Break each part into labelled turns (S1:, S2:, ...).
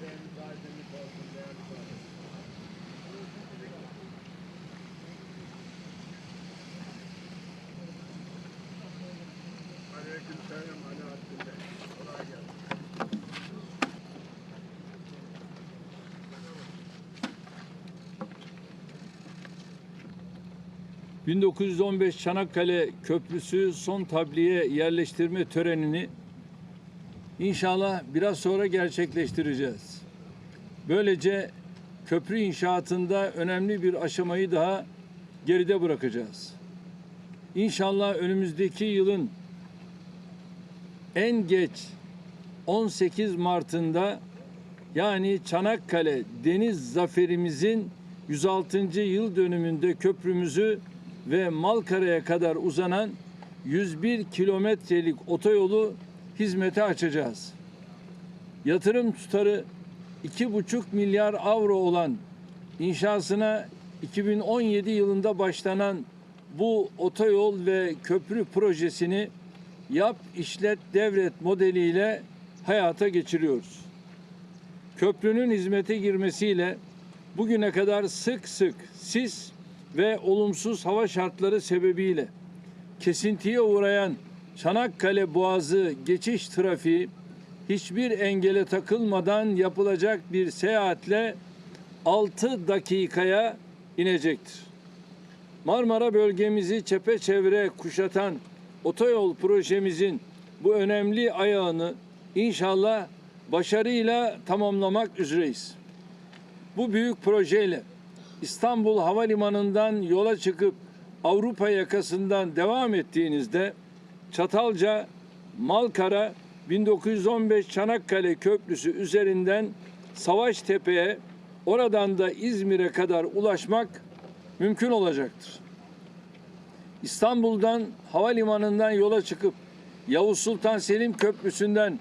S1: Mesleğimiz aydınlık olsun değerli dostlar. Aleyküm selam Alaaddin Bey. Kolay gelsin.
S2: 1915 Çanakkale Köprüsü son tabliye yerleştirme törenini inşallah biraz sonra gerçekleştireceğiz. Böylece köprü inşaatında önemli bir aşamayı daha geride bırakacağız. İnşallah önümüzdeki yılın en geç 18 Mart'ında yani Çanakkale Deniz Zaferimizin 106. yıl dönümünde köprümüzü ve Malkara'ya kadar uzanan 101 kilometrelik otoyolu hizmete açacağız. Yatırım tutarı 2,5 milyar avro olan inşasına 2017 yılında başlanan bu otoyol ve köprü projesini yap işlet devret modeliyle hayata geçiriyoruz. Köprünün hizmete girmesiyle bugüne kadar sık sık sis ve olumsuz hava şartları sebebiyle kesintiye uğrayan Çanakkale Boğazı geçiş trafiği hiçbir engele takılmadan yapılacak bir seyahatle 6 dakikaya inecektir. Marmara bölgemizi çepeçevre kuşatan otoyol projemizin bu önemli ayağını inşallah başarıyla tamamlamak üzereyiz. Bu büyük projeyle İstanbul Havalimanı'ndan yola çıkıp Avrupa yakasından devam ettiğinizde Çatalca, Malkara, 1915 Çanakkale Köprüsü üzerinden Savaştepe'ye, oradan da İzmir'e kadar ulaşmak mümkün olacaktır. İstanbul'dan havalimanından yola çıkıp Yavuz Sultan Selim Köprüsü'nden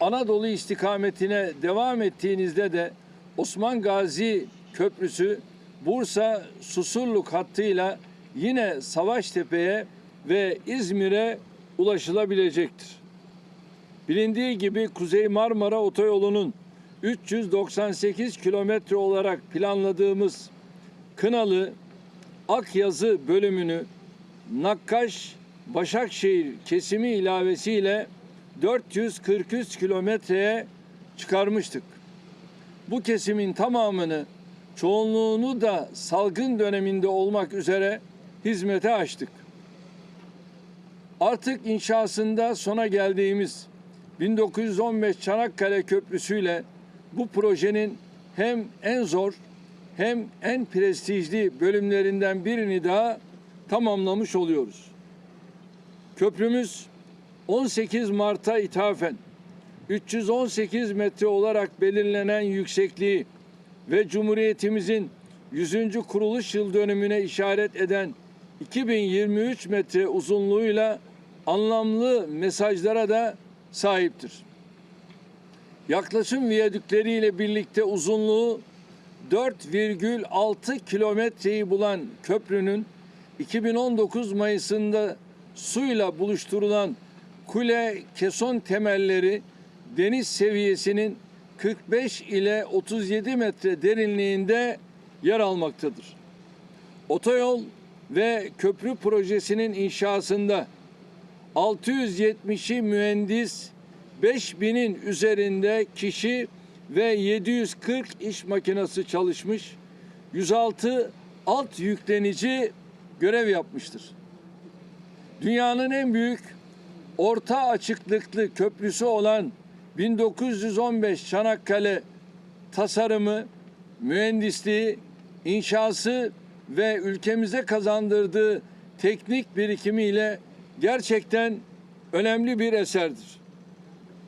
S2: Anadolu istikametine devam ettiğinizde de Osman Gazi Köprüsü Bursa Susurluk hattıyla yine Savaştepe'ye ve İzmir'e ulaşılabilecektir. Bilindiği gibi Kuzey Marmara Otoyolu'nun 398 kilometre olarak planladığımız Kınalı Akyazı bölümünü Nakkaş Başakşehir kesimi ilavesiyle 443 kilometreye çıkarmıştık. Bu kesimin tamamını çoğunluğunu da salgın döneminde olmak üzere hizmete açtık. Artık inşasında sona geldiğimiz 1915 Çanakkale Köprüsü ile bu projenin hem en zor hem en prestijli bölümlerinden birini daha tamamlamış oluyoruz. Köprümüz 18 Mart'a ithafen 318 metre olarak belirlenen yüksekliği ve Cumhuriyetimizin 100. kuruluş yıl dönümüne işaret eden 2023 metre uzunluğuyla anlamlı mesajlara da sahiptir. Yaklaşım viyadükleriyle birlikte uzunluğu 4,6 kilometreyi bulan köprünün 2019 Mayıs'ında suyla buluşturulan kule keson temelleri deniz seviyesinin 45 ile 37 metre derinliğinde yer almaktadır. Otoyol ve köprü projesinin inşasında 670'i mühendis, 5000'in üzerinde kişi ve 740 iş makinesi çalışmış, 106 alt yüklenici görev yapmıştır. Dünyanın en büyük orta açıklıklı köprüsü olan 1915 Çanakkale tasarımı, mühendisliği, inşası ve ülkemize kazandırdığı teknik birikimiyle gerçekten önemli bir eserdir.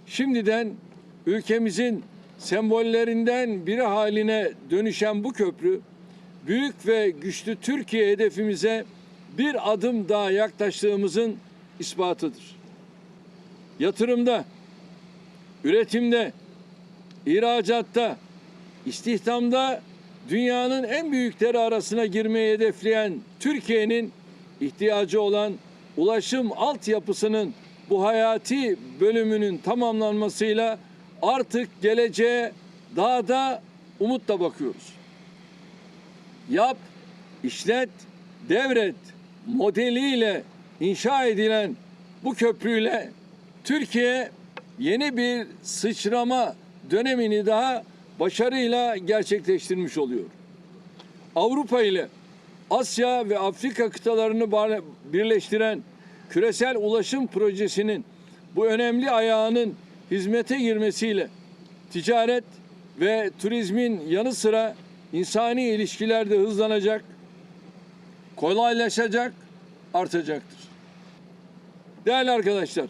S2: Şimdiden ülkemizin sembollerinden biri haline dönüşen bu köprü, büyük ve güçlü Türkiye hedefimize bir adım daha yaklaştığımızın ispatıdır. Yatırımda, üretimde, ihracatta, istihdamda dünyanın en büyükleri arasına girmeyi hedefleyen Türkiye'nin ihtiyacı olan ulaşım altyapısının bu hayati bölümünün tamamlanmasıyla artık geleceğe daha da umutla bakıyoruz. Yap, işlet, devret modeliyle inşa edilen bu köprüyle Türkiye yeni bir sıçrama dönemini daha başarıyla gerçekleştirmiş oluyor. Avrupa ile Asya ve Afrika kıtalarını birleştiren küresel ulaşım projesinin bu önemli ayağının hizmete girmesiyle ticaret ve turizmin yanı sıra insani ilişkiler de hızlanacak, kolaylaşacak, artacaktır. Değerli arkadaşlar,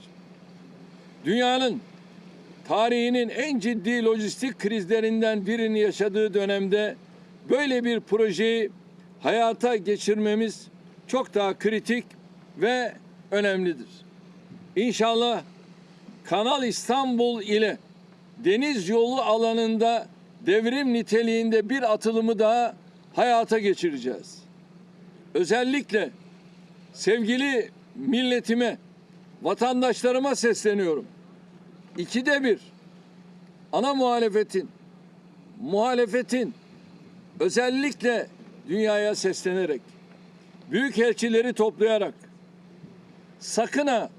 S2: dünyanın tarihinin en ciddi lojistik krizlerinden birini yaşadığı dönemde böyle bir projeyi hayata geçirmemiz çok daha kritik ve önemlidir. İnşallah Kanal İstanbul ile deniz yolu alanında devrim niteliğinde bir atılımı daha hayata geçireceğiz. Özellikle sevgili milletime, vatandaşlarıma sesleniyorum. İkide bir ana muhalefetin, muhalefetin özellikle dünyaya seslenerek, büyükelçileri toplayarak sakın ha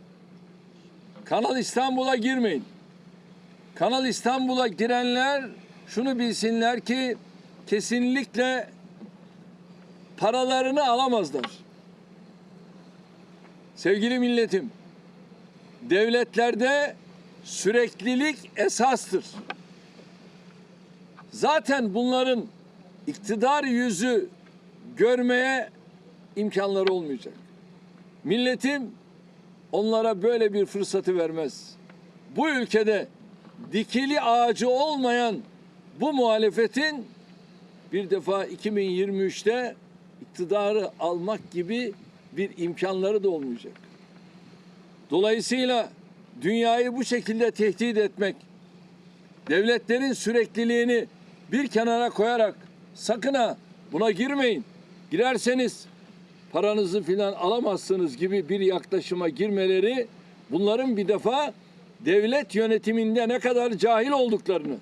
S2: Kanal İstanbul'a girmeyin. Kanal İstanbul'a girenler şunu bilsinler ki kesinlikle paralarını alamazlar. Sevgili milletim, devletlerde süreklilik esastır. Zaten bunların iktidar yüzü görmeye imkanları olmayacak. Milletim onlara böyle bir fırsatı vermez. Bu ülkede dikili ağacı olmayan bu muhalefetin bir defa 2023'te iktidarı almak gibi bir imkanları da olmayacak. Dolayısıyla dünyayı bu şekilde tehdit etmek, devletlerin sürekliliğini bir kenara koyarak sakın ha buna girmeyin. Girerseniz paranızı filan alamazsınız gibi bir yaklaşıma girmeleri bunların bir defa devlet yönetiminde ne kadar cahil olduklarını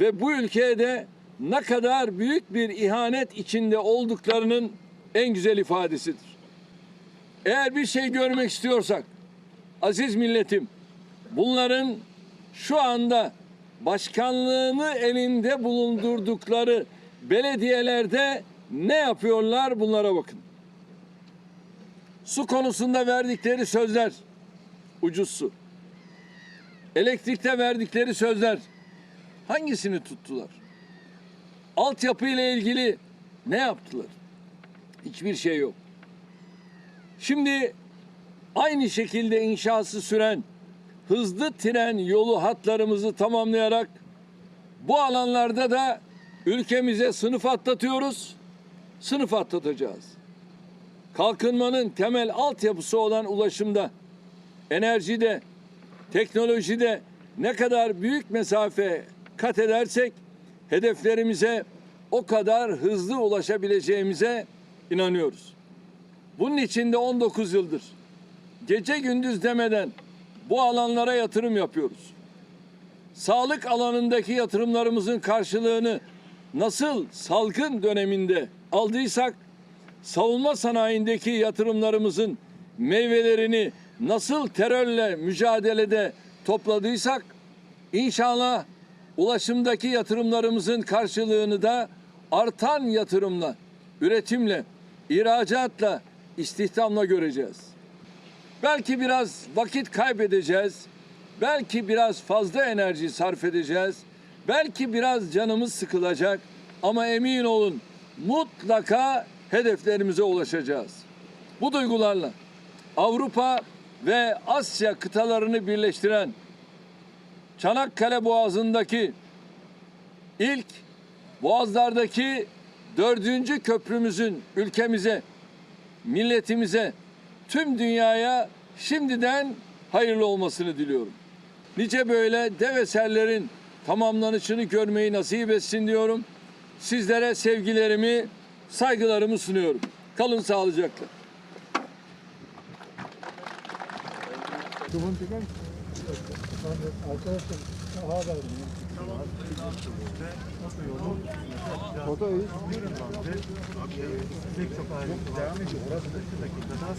S2: ve bu ülkeye de ne kadar büyük bir ihanet içinde olduklarının en güzel ifadesidir. Eğer bir şey görmek istiyorsak aziz milletim bunların şu anda başkanlığını elinde bulundurdukları belediyelerde ne yapıyorlar bunlara bakın. Su konusunda verdikleri sözler ucuz su. Elektrikte verdikleri sözler hangisini tuttular? Altyapı ile ilgili ne yaptılar? Hiçbir şey yok. Şimdi aynı şekilde inşası süren hızlı tren yolu hatlarımızı tamamlayarak bu alanlarda da ülkemize sınıf atlatıyoruz, sınıf atlatacağız. Kalkınmanın temel altyapısı olan ulaşımda, enerjide, teknolojide ne kadar büyük mesafe kat edersek hedeflerimize o kadar hızlı ulaşabileceğimize inanıyoruz. Bunun için de 19 yıldır gece gündüz demeden bu alanlara yatırım yapıyoruz. Sağlık alanındaki yatırımlarımızın karşılığını nasıl salgın döneminde aldıysak savunma sanayindeki yatırımlarımızın meyvelerini nasıl terörle mücadelede topladıysak inşallah ulaşımdaki yatırımlarımızın karşılığını da artan yatırımla, üretimle, ihracatla, istihdamla göreceğiz. Belki biraz vakit kaybedeceğiz. Belki biraz fazla enerji sarf edeceğiz. Belki biraz canımız sıkılacak ama emin olun mutlaka hedeflerimize ulaşacağız. Bu duygularla Avrupa ve Asya kıtalarını birleştiren Çanakkale Boğazı'ndaki ilk Boğazlardaki dördüncü köprümüzün ülkemize, milletimize, tüm dünyaya şimdiden hayırlı olmasını diliyorum. Nice böyle dev eserlerin tamamlanışını görmeyi nasip etsin diyorum. Sizlere sevgilerimi, saygılarımı sunuyorum. Kalın sağlıcakla.
S1: Duman çeker misin? Arkadaşlar daha da O da iyi. Pek çok ayrıntı devam ediyor. Orası da şu dakikada